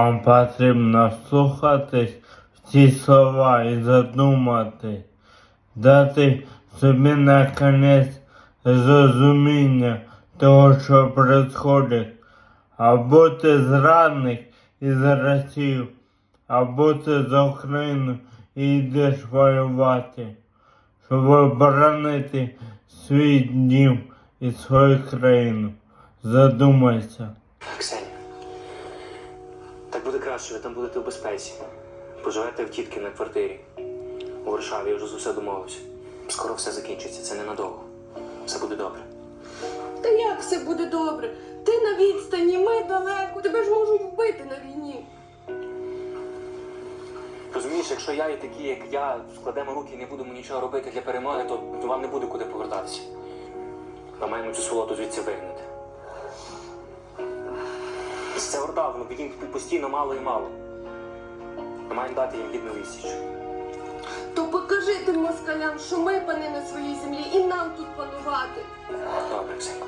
Вам потрібно слухатись в ці слова і задумати, дати собі наконець зрозуміння того, що відбувається. Або ти зрадник із Росію, або ти з Україну і йдеш воювати, щоб оборонити свій дім і свою країну. Задумайся. Так буде краще, ви там будете в безпеці. Поживете в тітки на квартирі. У Варшаві я вже з усе домовився. Скоро все закінчиться, це ненадовго. Все буде добре. Та як все буде добре? Ти на відстані, ми далеко. Тебе ж можуть вбити на війні. Розумієш, якщо я і такі, як я, складемо руки і не будемо нічого робити для перемоги, то, то вам не буде куди повертатися. Ми маємо цю сволоту звідси вигнати. Це орда, воно їм постійно мало і мало. Ми маємо дати їм гідну відсіч. То покажи тим москалям, що ми пани на своїй землі і нам тут панувати. Добре, Ксенія.